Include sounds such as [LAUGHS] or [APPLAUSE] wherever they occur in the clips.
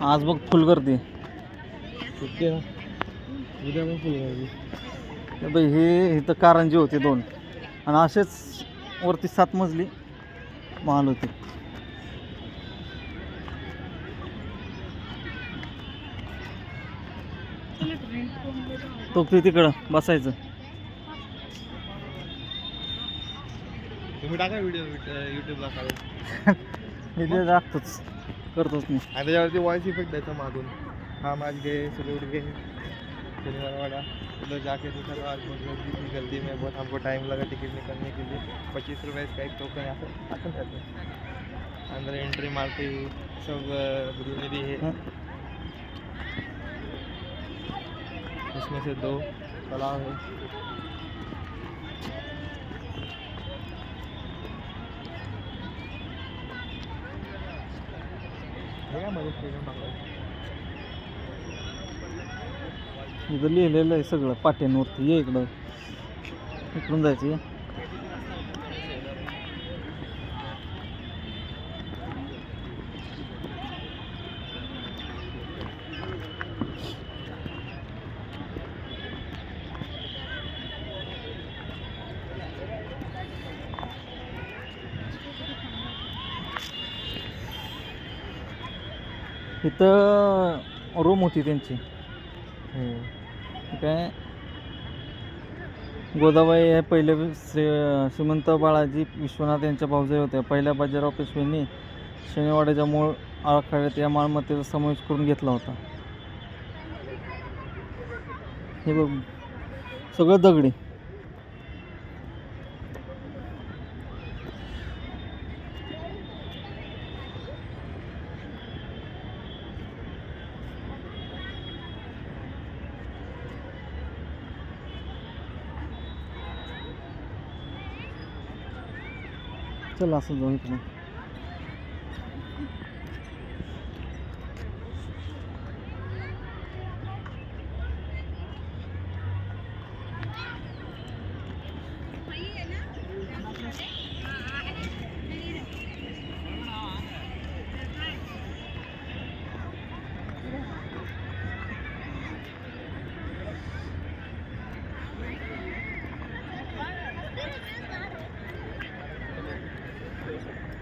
आज बघ फुल गर्दी. उद्या पण फुल गर्दी. हे बाई हे इथं कारंजी होते दोन. आणि असेच वरती सात मजली महाल होते. तो ते तिकडं बसायचं. तुम्ही टाका व्हिडिओ युट्यूबला काढून. [LAUGHS] ते टाकतोच. करतोच मी. आणि त्याच्यावरती वॉइस इफ़ेक्ट द्यायचा मागून. हा आज गे सुरूर गे शनिवार वाला जाके देखा तो आज बहुत थी जल्दी में बहुत हमको टाइम लगा टिकट निकलने के लिए पच्चीस रुपये इसका एक टोकन यहाँ से आसन रहते अंदर एंट्री मारते ही सब ग्रीनरी है. उसमें से दो तालाब है. इथं लिहिलेलं आहे सगळं पाट्यांवरती ये इकडं. इकडून जायचं इथं रूम होती त्यांची. काय गोदाबाई हे पहिले श्री श्रीमंत बाळाजी विश्वनाथ यांच्या भाऊजाई होत्या. पहिल्या बाजीराव पेशवेंनी शनिवाड्याच्या मूळ आखाड्यात या मालमत्तेचा समावेश करून घेतला होता. हे बघ. सगळं दगडी. चल असं जाऊ इकडून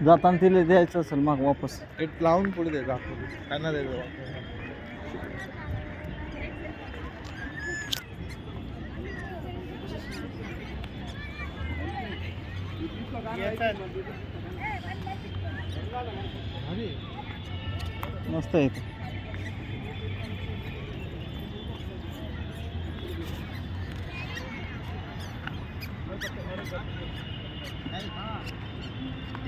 जाताना तिला द्यायचं असेल मग वापस. एक लावून पुढे द्यायचं आपण त्यांना द्यायचं मस्त आहे ते.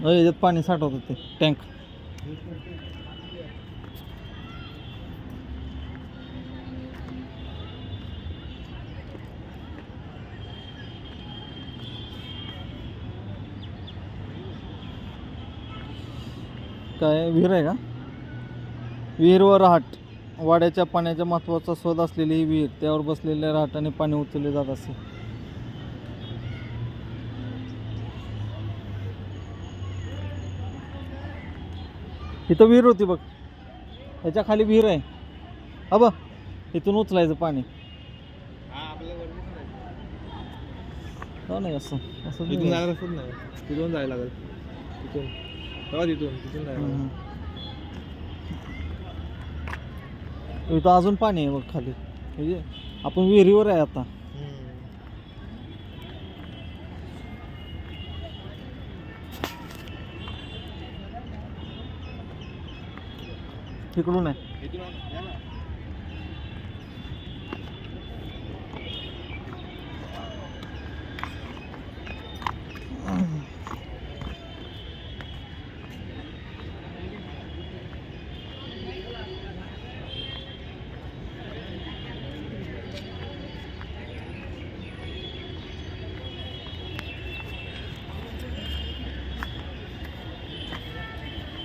याच्यात पाणी साठवत होते टँक. काय विहीर आहे का? विहीर व रहाट वाड्याच्या पाण्याच्या महत्त्वाचा शोध असलेली ही विहीर त्यावर बसलेल्या रहाटाने पाणी उचलले जात असे. इथं विहीर होती बघ. ह्याच्या खाली विहीर आहे. बघ इथून उचलायचं पाणी. हा नाही असं असं. जायला नाही. तिथून जायला लागेल. तिथून तेव्हा तिथून तिथून जायला लागेल. इथं अजून पाणी आहे बघ खाली. म्हणजे आपण विहिरीवर आहे आता. ठिकलू नाही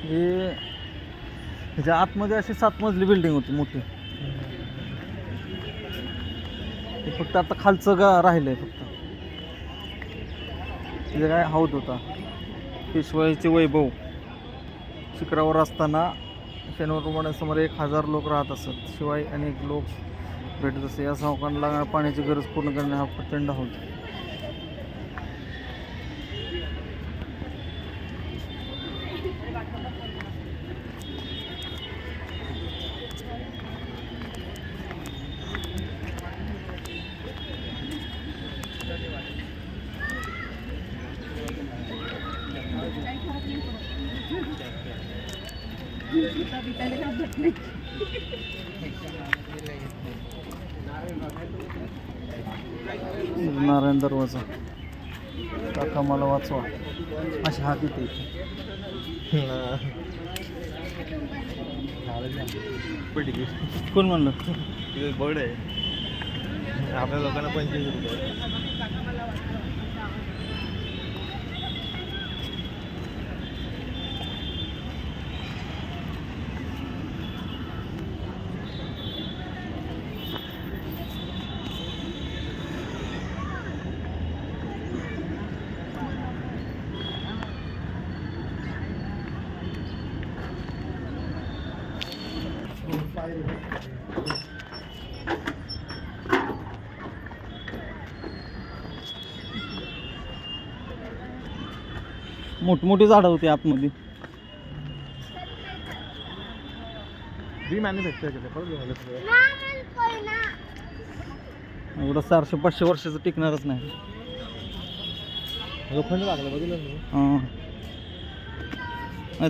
ये ह्याच्या आतमध्ये अशी सात मजली बिल्डिंग होती मोठी. ते फक्त आता खालचं गा राहिलं आहे फक्त. तिथे काय हौद होता. पेशवाईचे वैभव. शिखरावर असताना शनिवार समोर एक हजार लोक राहत असत. शिवाय अनेक लोक भेटत असे या सावकांना लागणाऱ्या पाण्याची गरज पूर्ण करणे हा प्रचंड हौद नारायण दरवाजा. काका मला वाचवा. अशी हात येते कोण म्हणलं? बर्ड आहे. आपल्या लोकांना पंचवीस रुपये. मोठमोठी झाडं होती आतमध्ये. एवढं चारशे पाचशे वर्षाचं टिकणारच नाही. लोखंड लागलं बघितलं मी